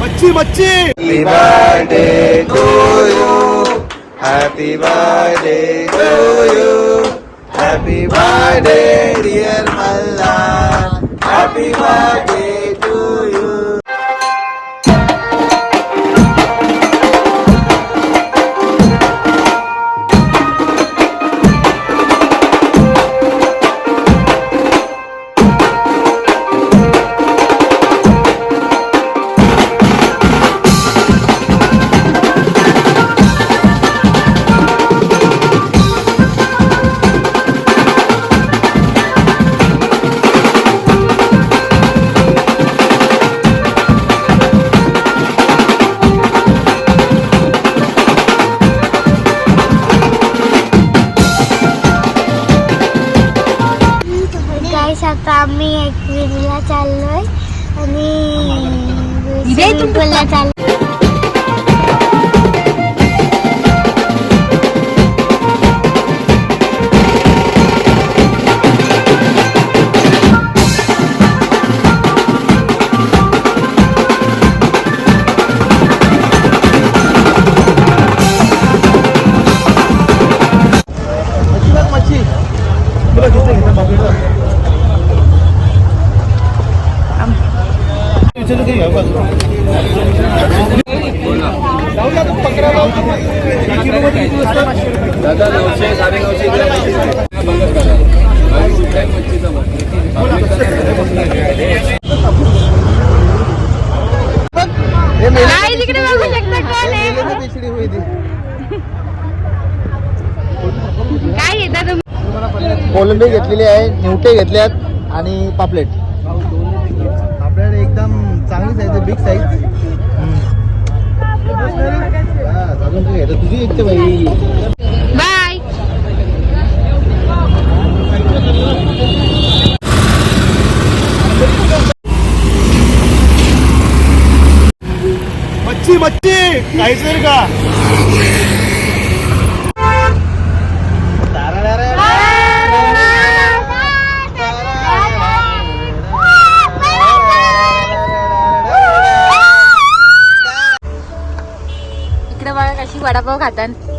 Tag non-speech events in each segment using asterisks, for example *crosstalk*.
మచ్చి మచ్చి happy birthday to you happy birthday to you happy birthday dear Malla happy birthday एकविरीला चाललोय ती. काय घेता कोलंबी घेतलेली आहे निवटे घेतल्यात आणि पापलेट बिग साईज. तुझी इच्छा बाई बाय. मच्छी मच्छी. काहीच का वडापाव खातात.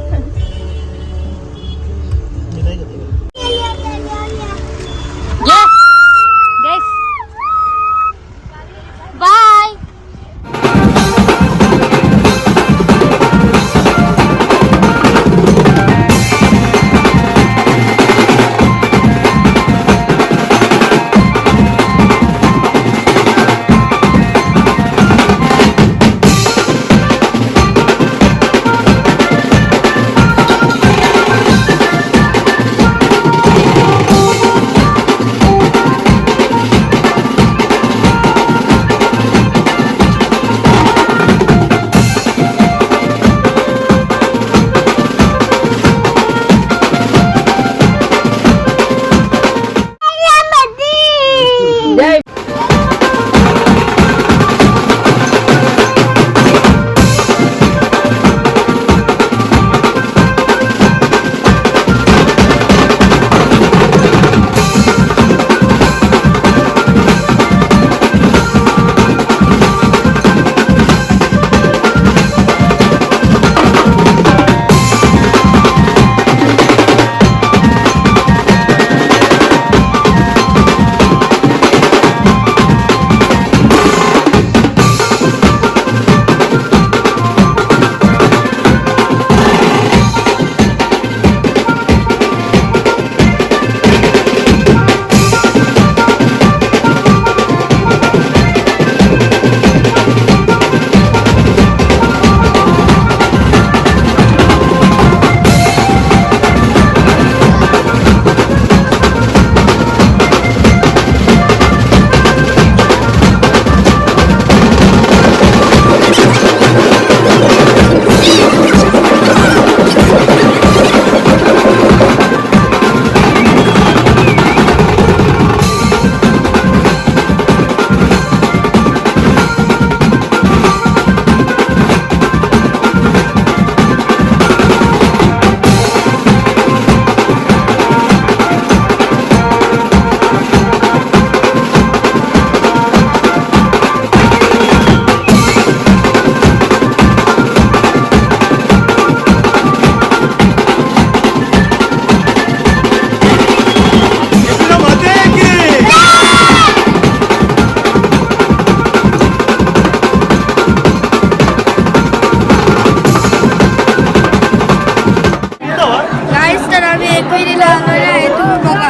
एकविरीला आलेलो आहे तुम्ही बघा.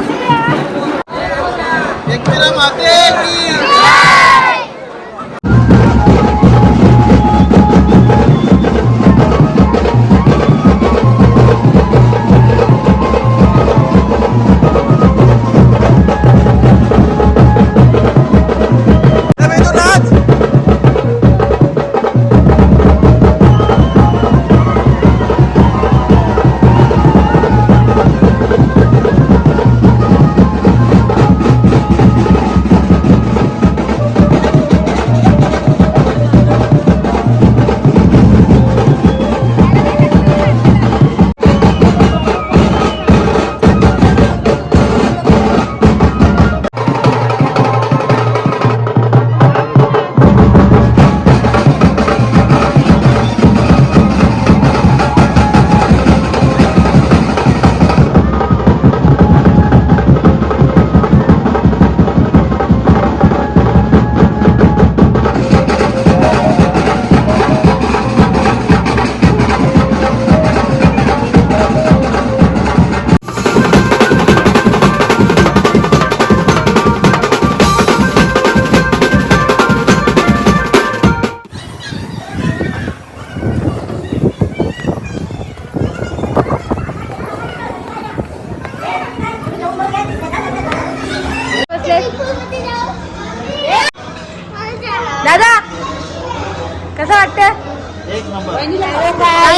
एकविरा माते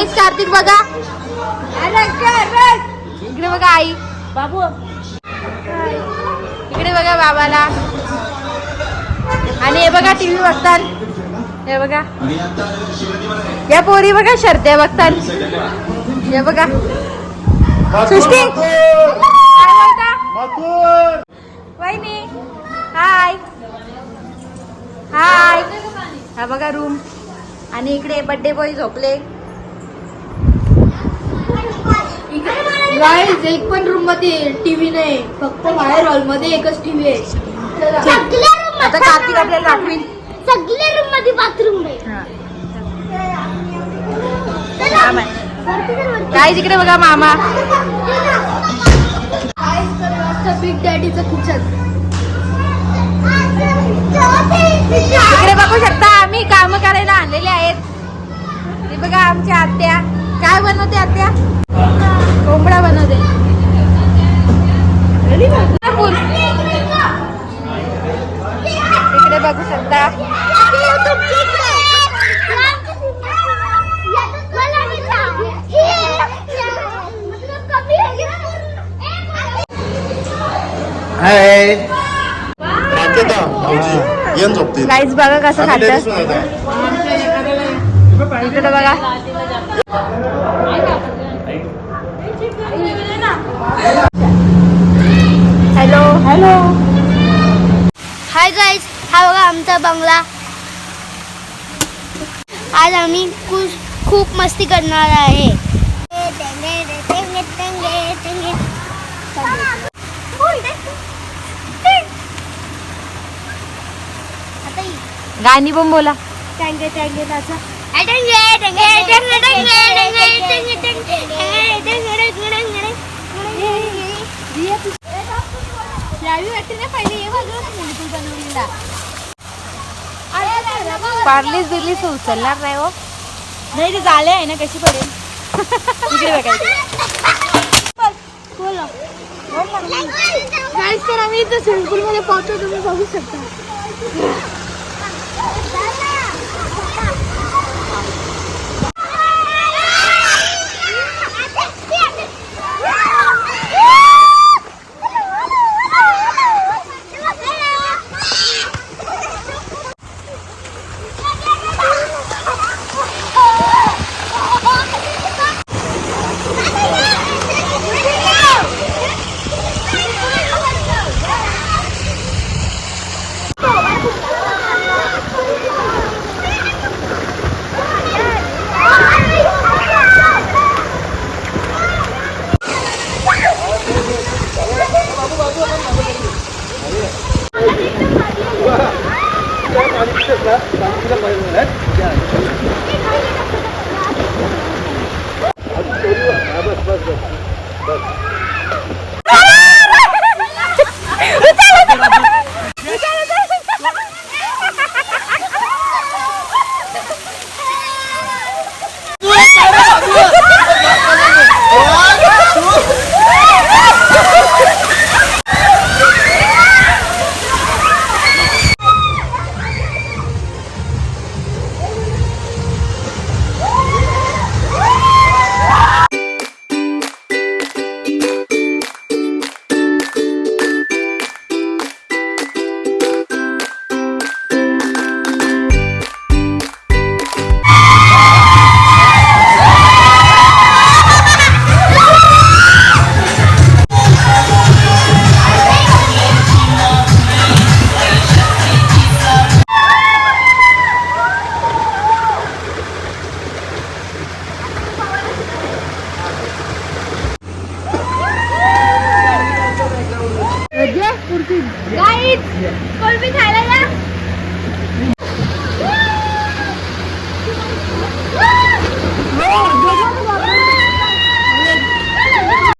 काहीच कार्तिक बघा. इकडे बघा आई. बाबू. इकडे बघा बाबाला. आणि हे बघा टीव्ही बघतात हे बघा. या पोरी बघा शर्त्या बघतात हे बघा. सृष्टी. वहिनी. हाय. हाय. हा बघा रूम आणि इकडे बर्थडे बॉय झोपले. गाईज एक पण रूममध्ये टीव्ही नाही. फक्त बाहेर हॉलमध्ये एकच टीव्ही आहे. चला. आता कार्तिक आपल्याला दाखवील. सगळ्या रूममध्ये बाथरूम आहे. काय इकडे बघा मामा. बिग डॅडीचं किचन इकडे बघू शकता आम्ही काम करायला आणलेले आहेत. ते बघा आमच्या आत्या. काय बनवते आत्या? कोंबडा बनवते. इकडे बघू शकता. गाईज बघा कसं खातं. इकडे बघा हॅलो हॅलो हाय गाईज हा बघा आमचा बंगला. आज आम्ही खूप खूप मस्ती करणार आहे. गाणी पण बोला. टँगे टँगे पार्लीस बिर्लीस उचलणार नाही हो. नाही ते झाले आहे ना कशी पडेल? इकडे बघायचं तर आम्ही इथं स्विमिंग पूल मध्ये पोहोचतो तुम्ही बघू शकता. *laughs*